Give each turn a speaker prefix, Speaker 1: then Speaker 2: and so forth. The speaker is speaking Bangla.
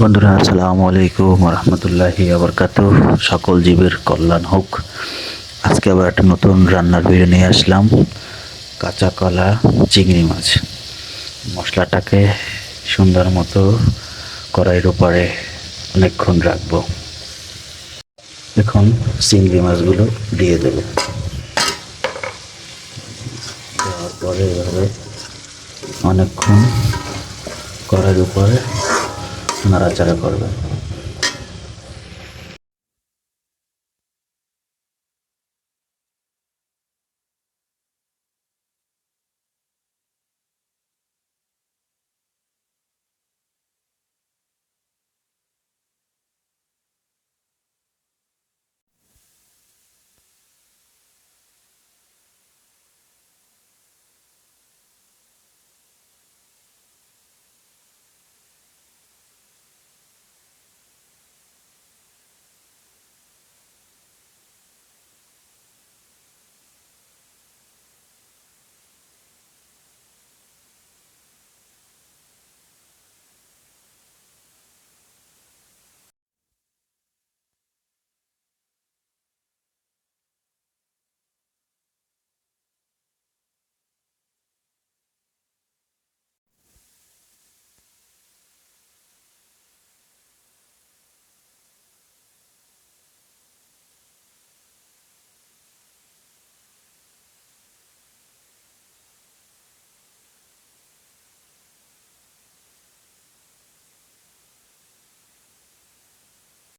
Speaker 1: বন্ধুরা, আসসালামু আলাইকুম রহমতুল্লাহি আবরকাত সকল জীবের কল্যাণ হোক। আজকে আবার একটা নতুন রান্নার ভিডিও নিয়ে আসলাম। কাঁচা কলা, চিংড়ি মাছ। মশলাটাকে সুন্দর মতো কড়াইয়ের উপরে অনেকক্ষণ রাখব। এখন চিংড়ি মাছগুলো দিয়ে দেবো। দেওয়ার পরে এভাবে অনেকক্ষণ কড়াইয়ের উপরে নাড়াচাড়া করবে